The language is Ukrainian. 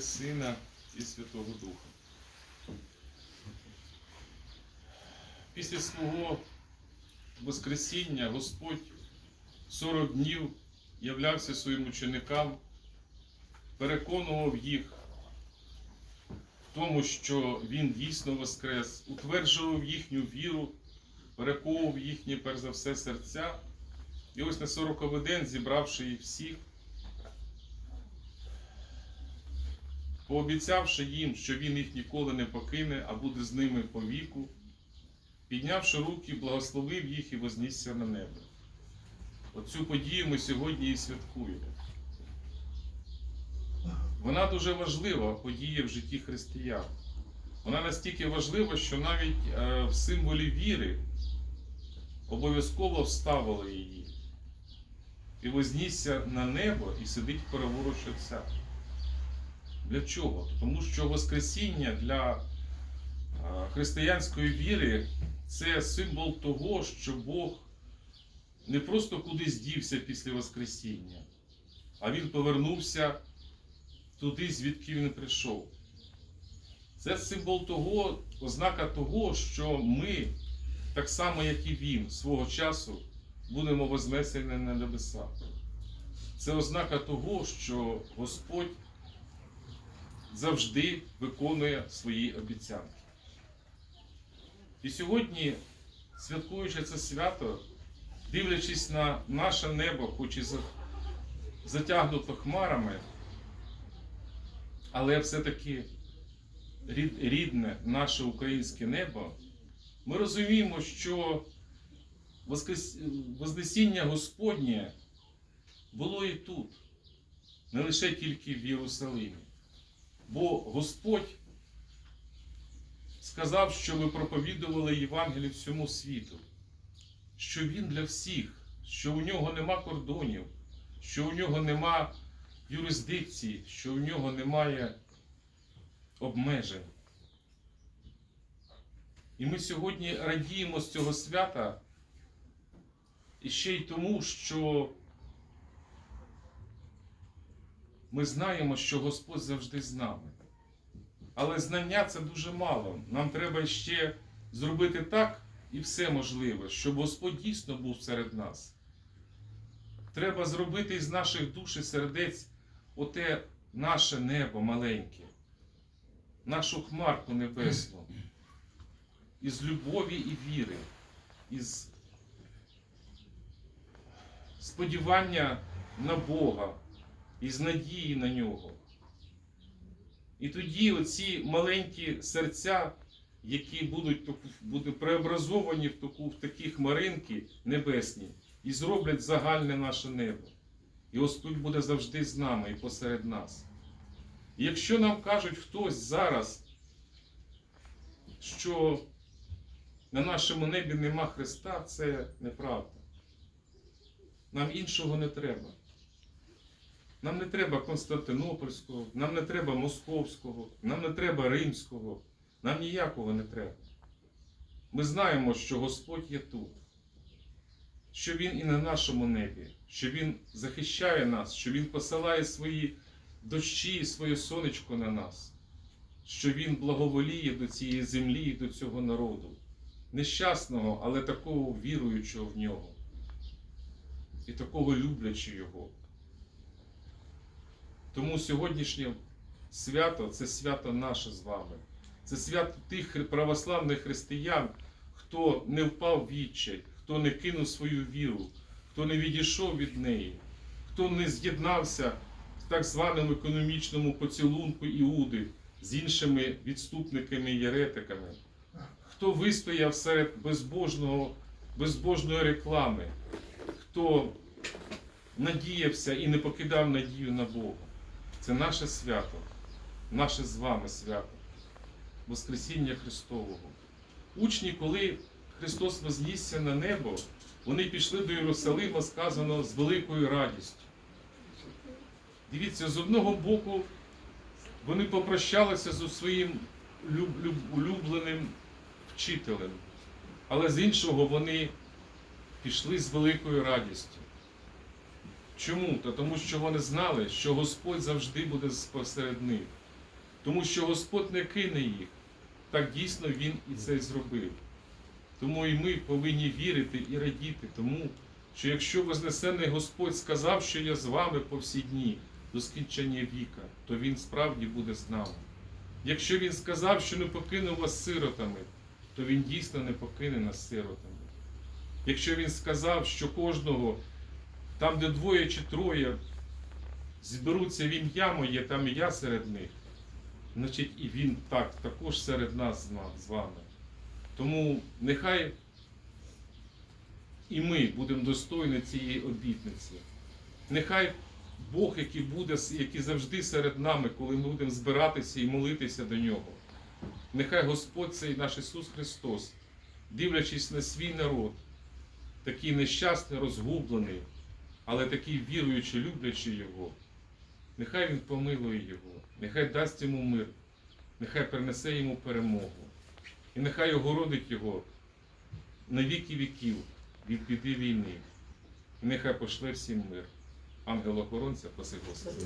Сина і Святого Духа. Після свого Воскресіння Господь 40 днів являвся своїм ученикам, переконував їх в тому, що Він дійсно воскрес, утверджував їхню віру, перековував їхні, перш за все, серця. І ось на 40 день, зібравши їх всіх, пообіцявши їм, що він їх ніколи не покине, а буде з ними по віку, піднявши руки, благословив їх і вознісся на небо. Оцю подію ми сьогодні і святкуємо. Вона дуже важлива подія в житті християн. Вона настільки важлива, що навіть е, в символі віри обов'язково вставили її. І вознісся на небо і сидить праворуч Отця. Для чого? Тому що Воскресіння для християнської віри це символ того, що Бог не просто кудись дівся після Воскресіння, а Він повернувся туди, звідки він прийшов. Це символ того, ознака того, що ми, так само як і він, свого часу будемо вознесені на небеса. Це ознака того, що Господь завжди виконує свої обіцянки. І сьогодні, святкуючи це свято, дивлячись на наше небо, хоч і затягнуто хмарами, але все-таки рідне наше українське небо, ми розуміємо, що Вознесіння Господнє було і тут, не лише тільки в Єрусалимі. Бо Господь сказав, що ви проповідували Євангелію всьому світу, що Він для всіх, що у нього нема кордонів, що у нього нема юрисдикції, що у нього немає обмежень. І ми сьогодні радіємо з цього свята і ще й тому, що ми знаємо, що Господь завжди з нами. Але знання це дуже мало. Нам треба ще зробити так і все можливе, щоб Господь дійсно був серед нас. Треба зробити із наших душ і сердець оте наше небо маленьке, нашу хмарку небесну, із любові і віри, із сподівання на Бога, із надії на нього. І тоді оці маленькі серця, які будуть, будуть преобразовані в, таку, в такі хмаринки небесні, і зроблять загальне наше небо. І Господь буде завжди з нами і посеред нас. І якщо нам кажуть хтось зараз, що на нашому небі нема Христа, це неправда. Нам іншого не треба. Нам не треба Константинопольського, нам не треба Московського, нам не треба Римського, нам ніякого не треба. Ми знаємо, що Господь є тут, що Він і на нашому небі, що Він захищає нас, що Він посилає свої дощі і своє сонечко на нас, що Він благоволіє до цієї землі і до цього народу. Нещасного, але такого віруючого в нього і такого люблячого його. Тому сьогоднішнє свято це свято наше з вами. Це свято тих православних християн, хто не впав в відчай, хто не кинув свою віру, хто не відійшов від неї, хто не з'єднався в так званому економічному поцілунку Іуди з іншими відступниками і єретиками, хто вистояв серед безбожного, безбожної реклами, хто надіявся і не покидав надію на Бога. Це наше свято, наше з вами свято, Воскресіння Христового. Учні, коли Христос вознісся на небо, вони пішли до Єрусалима, сказано, з великою радістю. Дивіться, з одного боку, вони попрощалися зі своїм люб- люб- улюбленим вчителем, але з іншого вони пішли з великою радістю. Чому? Та тому що вони знали, що Господь завжди буде посеред них. Тому що Господь не кине їх. Так дійсно Він і це зробив. Тому і ми повинні вірити і радіти тому, що якщо Вознесений Господь сказав, що я з вами по всі дні до скінчення віка, то Він справді буде з нами. Якщо Він сказав, що не покине вас сиротами, то Він дійсно не покине нас сиротами. Якщо Він сказав, що кожного, там, де двоє чи троє зберуться в ім'я моє, там і я серед них, значить і Він так, також серед нас з вами. Тому нехай і ми будемо достойні цієї обітниці. Нехай Бог, який буде, який завжди серед нами, коли ми будемо збиратися і молитися до нього. Нехай Господь цей наш Ісус Христос, дивлячись на свій народ, такий нещасний, розгублений, але такий віруючий, люблячи Його, нехай Він помилує Його, нехай дасть йому мир, нехай принесе йому перемогу. І нехай огородить його на віки віків від біди війни. І нехай пошле всім мир. Ангел-охоронця, Господи.